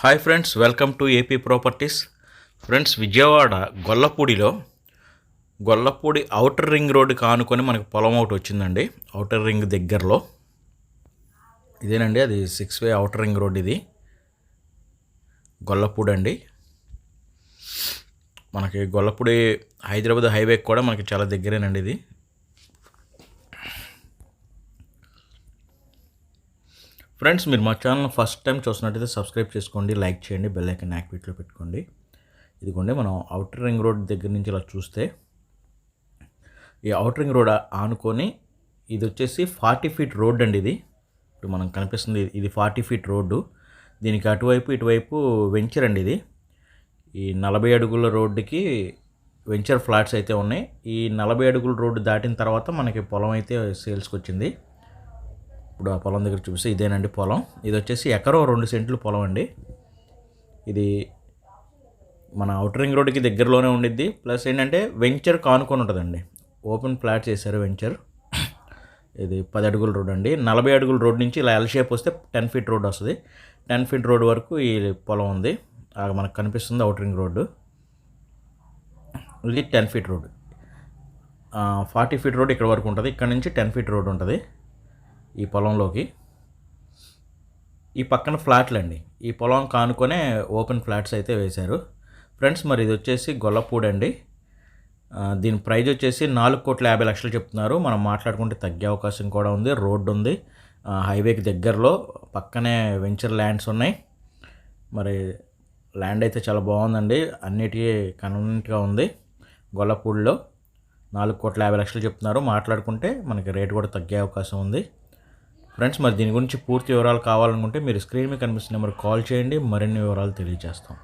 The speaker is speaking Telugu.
Hi friends welcome to AP properties friends Vijayawada గొల్లపూడిలో Gollapudi outer ring road కానుకొని మనకు పొలం ఒకటి వచ్చిందండి. అవుటర్ రింగ్ దగ్గరలో. ఇదేనండి అది six way outer ring road ఇది. గొల్లపూడి అండి. మనకి గొల్లపూడి హైదరాబాద్ హైవే కూడా మనకి చాలా దగ్గరేనండి ఇది. ఫ్రెండ్స్ మీరు మా ఛానల్ ఫస్ట్ టైం చూసినట్టయితే సబ్స్క్రైబ్ చేసుకోండి లైక్ చేయండి బెల్ ఐకన్ యాక్టివేట్లో పెట్టుకోండి. ఇదిగోండి మనం అవుటర్ రింగ్ రోడ్ దగ్గర నుంచి ఇలా చూస్తే ఈ అవుటర్ రింగ్ రోడ్ ఆనుకొని ఇది వచ్చేసి ఫార్టీ ఫీట్ రోడ్ అండి ఇది. ఇప్పుడు మనం కనిపిస్తుంది ఇది ఫార్టీ ఫీట్ రోడ్డు దీనికి అటువైపు ఇటువైపు వెంచర్ అండి ఇది. ఈ నలభై అడుగుల రోడ్డుకి వెంచర్ ఫ్లాట్స్ అయితే ఉన్నాయి. ఈ నలభై అడుగుల రోడ్డు దాటిన తర్వాత మనకి పొలం అయితే సేల్స్కి వచ్చింది. ఇప్పుడు ఆ పొలం దగ్గర చూపిస్తే ఇదేనండి పొలం. ఇది వచ్చేసి ఎకరో రెండు సెంట్లు పొలం అండి. ఇది మన అవుటర్ రింగ్ రోడ్డుకి దగ్గరలోనే ఉండిద్ది. ప్లస్ ఏంటంటే వెంచర్ కానుకొని ఉంటుందండి. ఓపెన్ ఫ్లాట్ చేశారు వెంచర్ ఇది పది అడుగుల రోడ్ అండి. నలభై అడుగుల రోడ్ నుంచి ఇలా ఎల్ షేప్ వస్తే టెన్ ఫీట్ రోడ్ వస్తుంది. టెన్ ఫీట్ రోడ్ వరకు ఈ పొలం ఉంది. మనకు కనిపిస్తుంది అవుటర్ రింగ్ రోడ్డు ఇది ten feet road forty feet road ఇక్కడ వరకు ఉంటుంది. ఇక్కడ నుంచి టెన్ ఫీట్ రోడ్ ఉంటుంది. ఈ పొలంలోకి. ఈ పక్కన ఫ్లాట్లు అండి ఈ పొలం కానుకొనే ఓపెన్ ఫ్లాట్స్ అయితే వేశారు. ఫ్రెండ్స్ మరి ఇది వచ్చేసి గొల్లపూడి అండి దీని ప్రైజ్ వచ్చేసి నాలుగు కోట్ల యాభై లక్షలు చెప్తున్నారు. మనం మాట్లాడుకుంటే తగ్గే అవకాశం కూడా ఉంది. రోడ్డు ఉంది. హైవేకి దగ్గరలో పక్కనే వెంచర్ ల్యాండ్స్ ఉన్నాయి. మరి ల్యాండ్ అయితే చాలా బాగుందండి. అన్నిటికీ కన్వీనియంట్గా ఉంది గొల్లపూడిలో. నాలుగు కోట్ల యాభై లక్షలు చెప్తున్నారు. మాట్లాడుకుంటే మనకి రేటు కూడా తగ్గే అవకాశం ఉంది. ఫ్రెండ్స్ మరి దీని గురించి పూర్తి వివరాలు కావాలనుకుంటే మీరు స్క్రీన్ మీద కనిపిస్తున్న నెంబర్కి కాల్ చేయండి. మరిన్ని వివరాలు తెలియజేస్తాం.